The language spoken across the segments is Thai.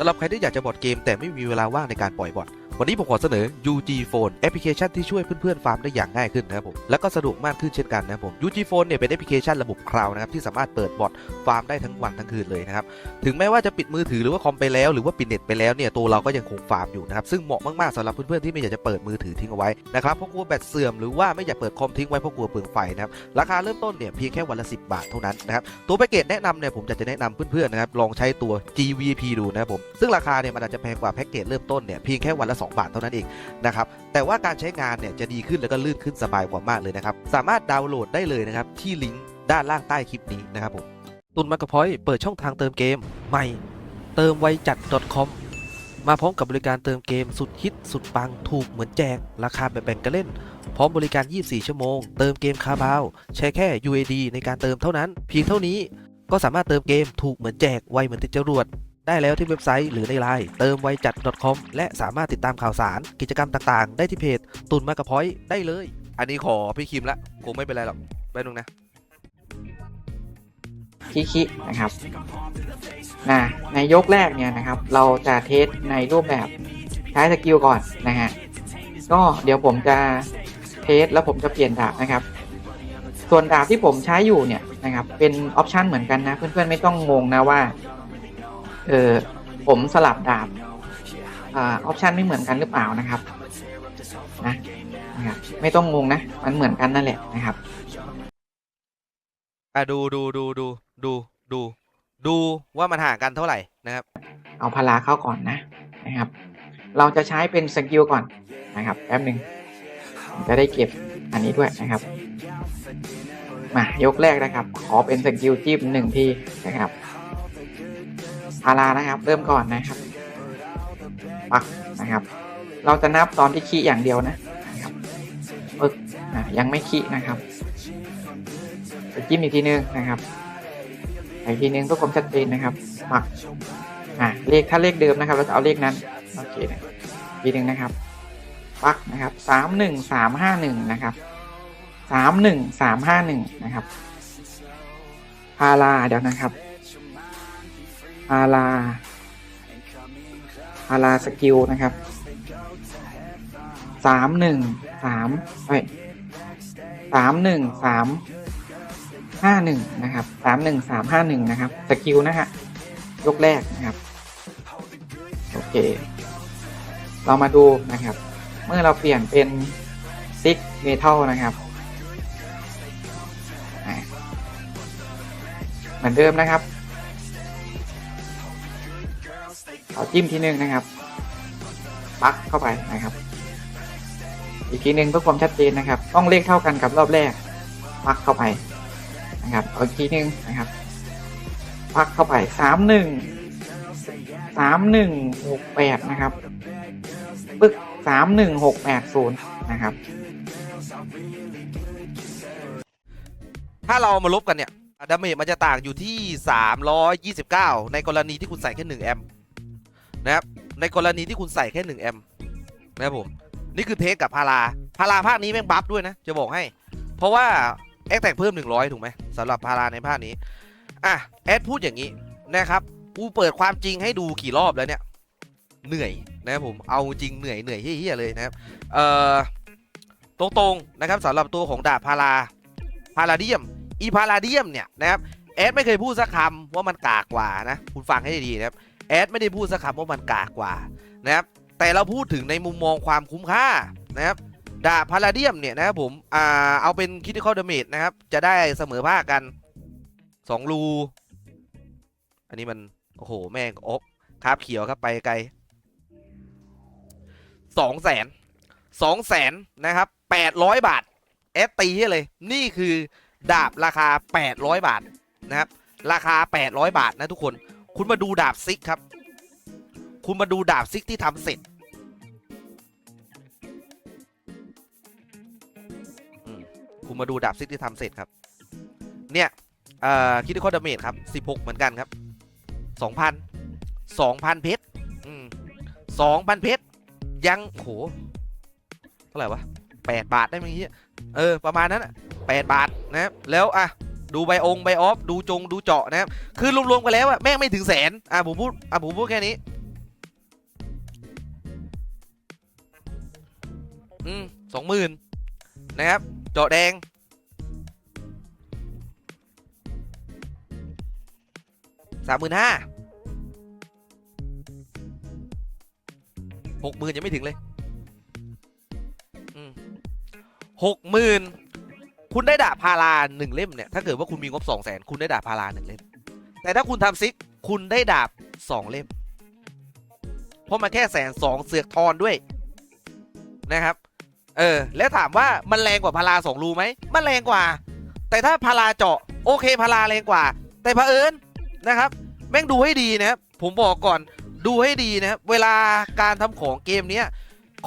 สำหรับใครที่อยากจะบอดเกมแต่ไม่มีเวลาว่างในการปล่อยบอท วันนี้ผมขอเสนอ UG Phone แอปพลิเคชันที่ช่วยเพื่อนๆฟาร์มได้อย่างง่ายขึ้นนะครับผมและก็สะดวกมากขึ้นเช่นกันนะครับผม UG Phone เนี่ยเป็นแอปพลิเคชันระบบคลาวด์นะครับที่สามารถเปิดบอทฟาร์มได้ทั้งวันทั้งคืนเลยนะครับถึงแม้ว่าจะปิดมือถือหรือว่าคอมไปแล้วหรือว่าปิดเน็ตไปแล้วเนี่ยตัวเราก็ยังคงฟาร์มอยู่นะครับซึ่งเหมาะมากๆสำหรับเพื่อนๆที่ไม่อยากจะเปิดมือถือทิ้งเอาไว้นะครับเพราะกลัวแบตเสื่อมหรือว่าไม่อยากเปิดคอมทิ้งไว้เพราะกลัวเปลืองไฟนะครับราคาเริ่มต้นเนี่ยเพียงแค่วันละ 10 บาทเท่านั้นนะครับตัวแพ็กเกจแนะนำเนี่ยผมจะจะแนะนำเพื่อนๆนะครับลองใช้ตัว GVP ดูนะครับผมซึ่งราคาเนี่ยมันอาจจะแพงกว่าแพ็กเกจเริ่มต้นเนี่ยเพียงแค่วันละ2 บาทเท่านั้นเองนะครับแต่ว่าการใช้งานเนี่ยจะดีขึ้นแล้วก็ลื่นขึ้นสบายกว่ามากเลยนะครับสามารถดาวน์โหลดได้เลยนะครับที่ลิงก์ด้านล่างใต้คลิปนี้นะครับผมตุนมากระพอยเปิดช่องทางเติมเกมใหม่ เติมไวจัด .com มาพร้อมกับบริการเติมเกมสุดฮิตสุดปังถูกเหมือนแจกราคาแบบแบ่งกันเล่น พร้อมบริการ 24 ชั่วโมง เติมเกมคาบาว ใช้แค่ UAD ในการเติมเท่านั้น เพียงเท่านี้ก็สามารถเติมเกมถูกเหมือนแจกไวเหมือนติดจรวด ได้แล้วที่เว็บไซต์หรือในไลน์เติมไวจัด .com และสามารถติดตามข่าวสารกิจกรรมต่างๆ ได้ที่เพจตุนมากระพอยได้เลย อันนี้ขอพี่คิมละคงไม่เป็นไรหรอกไปนึงนะคิคินะครับนะในยกแรกเนี่ยนะครับ เราจะเทสในรูปแบบใช้สกิลก่อนนะฮะก็เดี๋ยวผมจะเทสแล้วผมจะเปลี่ยนดาบนะครับ ส่วนดาบที่ผมใช้อยู่เนี่ยนะครับเป็นออปชันเหมือนกันนะ เพื่อนๆไม่ต้องงงนะว่า เออผมสลับดาบอ่าออปชันไม่เหมือนกันหรือเปล่านะครับนะนะครับไม่ต้องงงนะ มันเหมือนกันนั่นแหละนะครับอะดูดูดูดูดูดูดูว่ามันห่างกันเท่าไหร่นะครับ เอาพลาเข้าก่อนนะนะครับ เราจะใช้เป็นสกิลก่อนนะครับแป๊บหนึ่งผมจะได้เก็บอันนี้ด้วยนะครับ มายกแรกนะครับ ขอเป็นสกิลจิ้มหนึ่งทีนะครับพารานะครับ เริ่มก่อนนะครับปักนะครับ เราจะนับตอนที่ขี้อย่างเดียวนะนะครับปึ๊กอะยังไม่ขี้นะครับจะจิ้มอีกทีนึงนะครับอีกทีนึงเพื่อความชัดเจนนะครับปักอะเลขถ้าเลขเดิมนะครับ เราจะเอาเลขนั้นโอเคนะทีนึงนะครับปักนะครับสามหนึ่งสามห้าหนึ่งนะครับสามหนึ่งสามห้าหนึ่งนะครับพาราเดี๋ยวนะครับ พาราพาราสกิลนะครับสามหนึ่งสามเอ้ยสามหนึ่งสามห้าหนึ่งนะครับสามหนึ่งสามห้าหนึ่งนะครับ สกิลนะฮะยกแรกนะครับ โอเค เรามาดูนะครับ เมื่อเราเปลี่ยนเป็นซิกเมทัลนะครับเหมือนเดิมนะครับ เอาจิ้มทีหนึงนะครับปักเข้าไปนะครับ อีกทีหนึ่งเพื่อความชัดเจนนะครับ ต้องเลขเท่ากันกับรอบแรกปักเข้าไปนะครับเอาอีกทีหนึ่งนะครับพักเข้าไปสามหนึ่งสามหนึ่งหกแปดนะครับปึ๊กสามหนึ่งหกแปดศูนย์นะครับ ถ้าเราเอามาลบกันเนี่ยดาเมจมันจะต่างอยู่ที่ 329 ในกรณีที่คุณใส่แค่1แอมป์ นะครับในกรณีที่คุณใส่แค่1แอมป์นะครับผมนี่คือเทสกับพาราพาราภาคนี้แม่งบัฟด้วยนะ จะบอกให้ เพราะว่าแอคแตกเพิ่ม 100 ถูกไหมสำหรับพาราในภาคนี้อะแอดพูดอย่างนี้นะครับกูเปิดความจริงให้ดูกี่รอบแล้วเนี่ยเหนื่อยนะครับผมเอาจริงเหนื่อยเหนื่อยเฮี้ยๆเลยนะครับเอ่อตรงๆนะครับสำหรับตัวของดาบพาราพาราเดียมอีพาราเดียมเนี่ยนะครับแอดไม่เคยพูดสักคำว่ามันกากกว่านะ คุณฟังให้ดีนะครับ แอดไม่ได้พูดสักคำว่ามันกากกว่านะครับแต่เราพูดถึงในมุมมองความคุ้มค่านะครับดาบพาราเดียมเนี่ยนะครับผมอ่าเอาเป็นคิดที่เข้าดาเมจนะครับ จะได้เสมอภาคกัน2รู อันนี้มัน โอ้โห แม่งอบคาบเขียวครับไปไกลสองแสนสองแสนนะครับแปดร้อยบาทแอดตีให้เลย นี่คือดาบราคา800บาทนะครับ ราคา800บาทนะทุกคน คุณมาดูดาบซิกครับ คุณมาดูดาบซิกที่ทำเสร็จ คุณมาดูดาบซิกที่ทำเสร็จครับ เนี่ยคิดข้อดาเมจครับ 16 เหมือนกันครับ 2,000 2,000 เพชรสอืม2,000เพชร ยังโหเท่าไหร่วะ8บาทได้ไหมเงี้ยเออ ประมาณนั้นอะ8บาทนะครับแล้วอะ ดูใบองใบออฟดูจงดูเจาะนะครับคือรวมๆกันแล้วอะแม่งไม่ถึงแสนอะผมพูดอะผมพูดแค่นี้อืมสองหมื่นนะครับเจาะแดงสามหมื่นห้าหกหมื่นยังไม่ถึงเลยหกหมื่น คุณได้ดาบพาราหนึ่งเล่มเนี่ยถ้าเกิดว่าคุณมีงบสองแสนคุณได้ดาบพาราหนึ่งเล่ม แต่ถ้าคุณทำซิกคุณได้ดาบสองเล่ม เพราะมันแค่แสนสองเสือกทอนด้วยนะครับ เออ แล้วถามว่ามันแรงกว่าพาราสองรูไหมมันแรงกว่า แต่ถ้าพาราเจาะโอเคพาราแรงกว่า แต่เผอิญนะครับ แม่งดูให้ดีนะครับผมบอกก่อนดูให้ดีนะครับเวลาการทำของเกมเนี้ย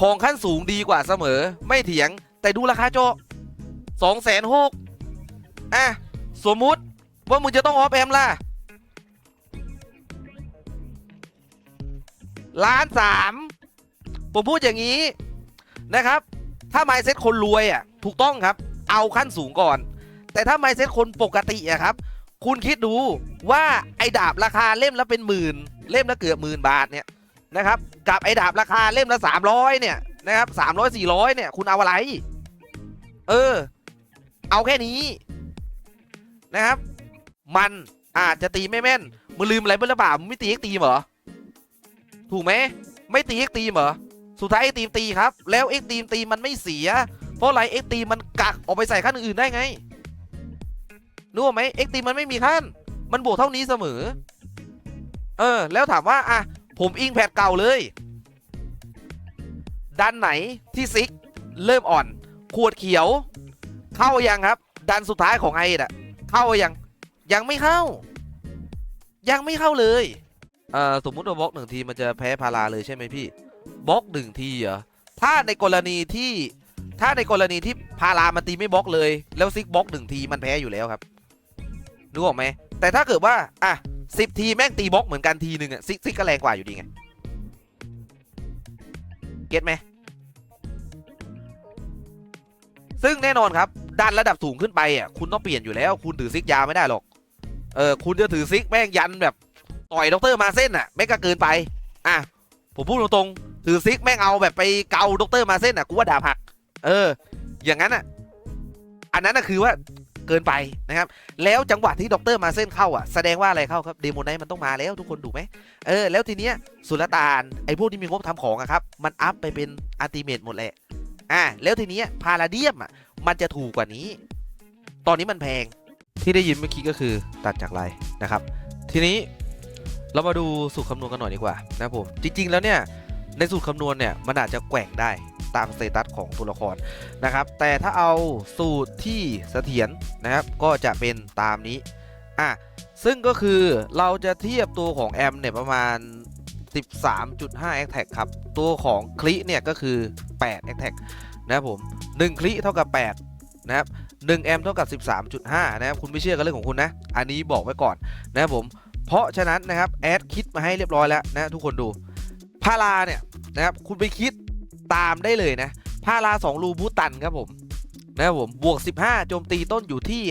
ของขั้นสูงดีกว่าเสมอไม่เถียง แต่ดูราคาโจ สองแสนหกอะ สมมุติว่ามึงจะต้องออฟแอมล่ะล้านสามผมพูดอย่างนี้นะครับ ถ้าไมเซ็ตคนรวยอะ ถูกต้องครับ เอาขั้นสูงก่อน แต่ถ้าไมเซ็ตคนปกติอะครับ คุณคิดดูว่าไอ้ดาบราคาเล่มละเป็นหมื่น เล่มละเกือบหมื่นบาทเนี่ยนะครับ กับไอ้ดาบราคาเล่มละสามร้อยเนี่ยนะครับสามร้อยสี่ร้อยเนี่ย คุณเอาอะไร เออ เอาแค่นี้นะครับ มันอาจจะตีไม่แม่นมึงลืมอะไรเปล่ามึงไม่ตีเอ็กตีเหรอถูกไหมไม่ตีเอ็กตีเหรอสุดท้ายเอ็กตีมตีครับ แล้วเอ็กตีมตีมันไม่เสีย เพราะอะไรเอ็กตีมมันกักออกไปใส่ขั้นอื่นได้ไงนึกออกไหมเอ็กตีมมันไม่มีขั้น มันบวกเท่านี้เสมอ เออ แล้วถามว่าอะผมอิงแพดเก่าเลยดันไหนที่ซิก เริ่มอ่อน ขวดเขียว เข้ายังครับ ดันสุดท้ายของไอ้อะเข้ายังยังไม่เข้า ยังไม่เข้าเลยเอ่อสมมุติว่าบล็อกหนึ่งทีมันจะแพ้พาราเลยใช่ไหมพี่บล็อกหนึ่งทีเหรอถ้าในกรณีที่ถ้าในกรณีที่พารามันตีไม่บล็อกเลย แล้วซิกบล็อกหนึ่งทีมันแพ้อยู่แล้วครับนึกออกไหมแต่ถ้าเกิดว่าอะสิบทีแม่งตีบล็อกเหมือนกันทีหนึ่งอะซิกซิกก็แรงกว่าอยู่ดีไงเก็ตไหม ซึ่งแน่นอนครับดันระดับสูงขึ้นไปอะคุณต้องเปลี่ยนอยู่แล้ว คุณถือซิกยาไม่ได้หรอก เออคุณจะถือซิกแม่งยันแบบต่อยด็อกเตอร์มาเส้นอะแม่งก็เกินไป อะผมพูดตรงๆถือซิกแม่งเอาแบบไปเกาด็อกเตอร์มาเส้นอะกูว่าดาบหัก เออ อย่างนั้นอะ อันนั้นอะคือว่าเกินไปนะครับ แล้วจังหวะที่ด็อกเตอร์มาเส้นเข้าอะแสดงว่าอะไรเข้าครับเดโมไนท์มันต้องมาแล้วทุกคนถูกไหมเออแล้วทีเนี้ยสุลต่านไอ้พวกที่มีงบทำของอะครับ มันอัพไปเป็นอัลติเมทหมดแหละ อะแล้วทีนี้พาราเดียมอะมันจะถูกกว่านี้ ตอนนี้มันแพงที่ได้ยินเมื่อกี้ก็คือตัดจากไรนะครับ ทีนี้เรามาดูสูตรคำนวณกันหน่อยดีกว่านะครับผมจริง ๆ แล้วเนี่ยในสูตรคำนวณเนี่ยมันอาจจะแกว่งได้ตามสเตตัสของตัวละครนะครับ แต่ถ้าเอาสูตรที่เสถียรนะครับก็จะเป็นตามนี้อะซึ่งก็คือเราจะเทียบตัวของแอมเนี่ยประมาณ 13.5 a t t a c ครับ ตัวของคลิเนี่ยก็คือ 8 a t t a c นะครับผม 1 คลิเท่ากับ 8 นะครับ1แอมเท่ากับ 13.5 นะครับ คุณไม่เชื่อก็เรื่องของคุณนะ อันนี้บอกไว้ก่อนนะครับผม เพราะฉะนั้นนะครับแอดคิดมาให้เรียบร้อยแล้วนะทุกคนดูพาราเนี่ยนะครับคุณไปคิดตามได้เลยนะพารา2รูบูตันครับผมนะครับผมบวก 15 โจมตีต้นอยู่ที่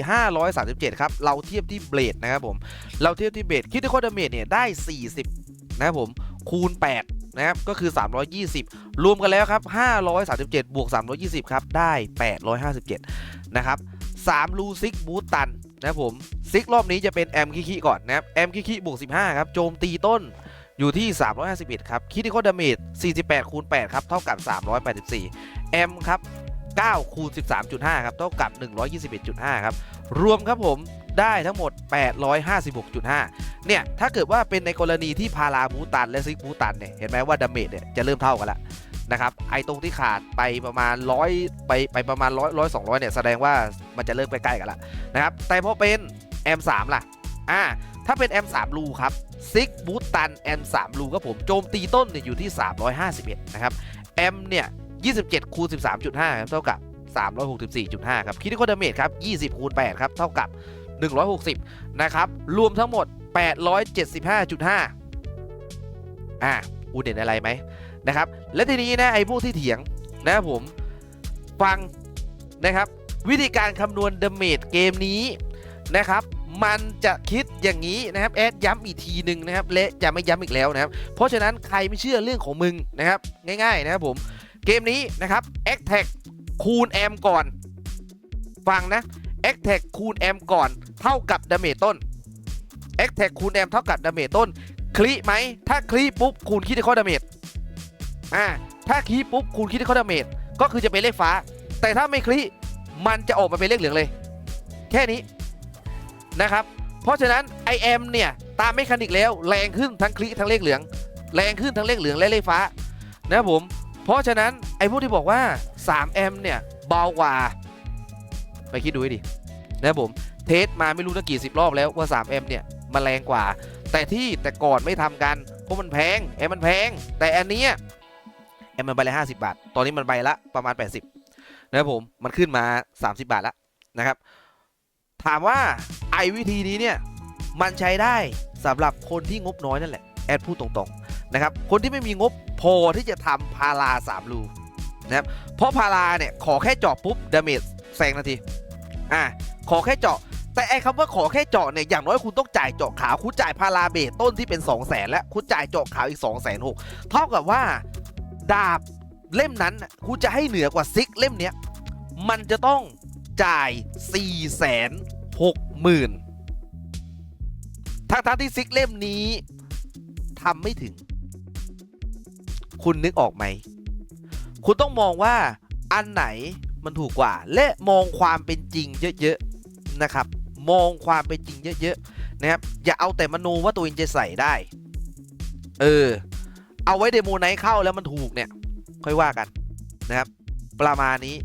537 ครับ เราเทียบที่เบลดนะครับผม เราเทียบที่เบลดคิดที่โคดเมจเนี่ยได้ 40 นะครับผม คูณ 8 นะครับ ก็คือ 320 รวมกันแล้วครับ 537 บวก 320 ครับ ได้ 857 นะครับ3ลูซิกบูตตันนะผมซิกรอบนี้จะเป็นแอมคิคิก่อนนะครับแอมคิคิบวก 15 ครับ โจมตีต้นอยู่ที่ 351 ครับคิดที่โคดาเมจ48คูณ8ครับ เท่ากับ 384 แอมครับ9คูณ13.5 ครับ เท่ากับ 121.5 ครับ รวมครับผม ได้ทั้งหมด 856.5 เนี่ย ถ้าเกิดว่าเป็นในกรณีที่พาราบูตันและซิกบูตันเนี่ย เห็นไหมว่าดาเมจเนี่ยจะเริ่มเท่ากันละนะครับไอตรงที่ขาดไปประมาณ100ไปไปประมาณ100 100 200เนี่ย แสดงว่ามันจะเริ่มใกล้ๆกันละนะครับ แต่พอเป็น M3 ล่ะ อ่า ถ้าเป็น M3 รูครับซิกบูตัน M3 รูครับผมโจมตีต้นเนี่ยอยู่ที่ 351 นะครับ M เนี่ย 27คูณ13.5 ครับเท่ากับ 364.5 ครับคิดที่โคดาเมจครับ 20คูณ8ครับเท่ากับ 160 นะครับ รวมทั้งหมด 875.5 อ่าอูเด่นอะไรไหมนะครับ และทีนี้นะไอ้พวกที่เถียงนะผมฟังนะครับ วิธีการคำนวณเดเมจเกมนี้นะครับมันจะคิดอย่างนี้นะครับแอดย้ำอีกทีหนึ่งนะครับและจะไม่ย้ำอีกแล้วนะครับเพราะฉะนั้นใครไม่เชื่อเรื่องของมึงนะครับง่ายๆนะครับผมเกมนี้นะครับ a t t a c คูณแอมก่อน ฟังนะ a t t a c คูณแอมก่อน เท่ากับดาเมจต้น a t t a c คูณแอมเท่ากับดาเมจต้น คลิไหม ถ้าคลิปุ๊บคูณคิดที่ข้อดาเมจ อ่า ถ้าคลิปุ๊บคูณคิดที่ข้อดาเมจ ก็คือจะเป็นเลขฟ้า แต่ถ้าไม่คลิมันจะออกมาเป็นเลขเหลืองเลย แค่นี้นะครับ เพราะฉะนั้น i m เนี่ย ตามเมคานิกแล้วแรงขึ้นทั้งคลิทั้งเลขเหลือง แรงขึ้นทั้งเลขเหลืองและเลขฟ้านะครับผม เพราะฉะนั้นไอ้พวกที่บอกว่า3แอมเนี่ยเบากว่า ไปคิดดูให้ดินะครับผม เทสมาไม่รู้ตั้งกี่สิบรอบแล้วว่า3แอมป์เนี่ยมันแรงกว่า แต่ที่แต่ก่อนไม่ทำกันเพราะมันแพงแอมป์มันแพง แต่อันนี้แอมป์มันใบละ50บาท ตอนนี้มันใบละประมาณ 80นะครับผมมันขึ้นมา 30 บาทแล้วนะครับ ถามว่าไอ้วิธีนี้เนี่ยมันใช้ได้สำหรับคนที่งบน้อยนั่นแหละแอดพูดตรงๆนะครับคนที่ไม่มีงบพอที่จะทำพารา3รูนะครับเพราะพาราเนี่ยขอแค่เจาะปุ๊บดาเมจแซงนาทีอะขอแค่เจาะ แต่ไอ้คำว่าขอแค่เจาะเนี่ยอย่างน้อยคุณต้องจ่ายเจาะขาวคุณจ่ายพาราเบสต้นที่เป็น 2 0 0แสนแล้วคุณจ่ายเจาะขาวอีก 2 6 0 0 0เท่ากับว่าดาบเล่มนั้นคุณจะให้เหนือกว่าซิกเล่มเนี้ยมันจะต้องจ่าย 4 6 0 0 0 0ทั้งๆที่ซิกเล่มนี้ทำไม่ถึง คุณนึกออกไหม คุณต้องมองว่าอันไหนมันถูกกว่า และมองความเป็นจริงเยอะ ๆ นะครับ มองความเป็นจริงเยอะๆนะครับอย่าเอาแต่มโนว่าตัวเองจะใส่ได้ เออ เอาไว้เดโมไนเข้าแล้วมันถูกเนี่ย ค่อยว่ากันนะครับ ประมาณนี้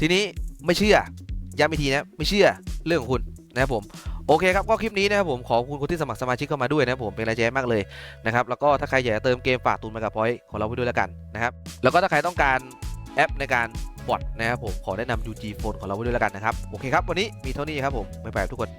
ทีนี้ไม่เชื่อย้ำอีกทีนะไม่เชื่อเรื่องของคุณนะครับผมโอเคครับก็คลิปนี้นะครับผมขอบคุณคนที่สมัครสมาชิกเข้ามาด้วยนะครับผมเป็นกำลังใจให้มากเลยนะครับแล้วก็ถ้าใครอยากจะเติมเกมฝากตูนมากับพอยของเราไว้ด้วยแล้วกันนะครับแล้วก็ถ้าใครต้องการแอปในการ บอทนะครับผมขอแนะนำ UG Phone ของเราไว้ด้วยแล้วกันนะครับ โอเคครับ วันนี้มีเท่านี้ครับผม บ๊ายบายทุกคน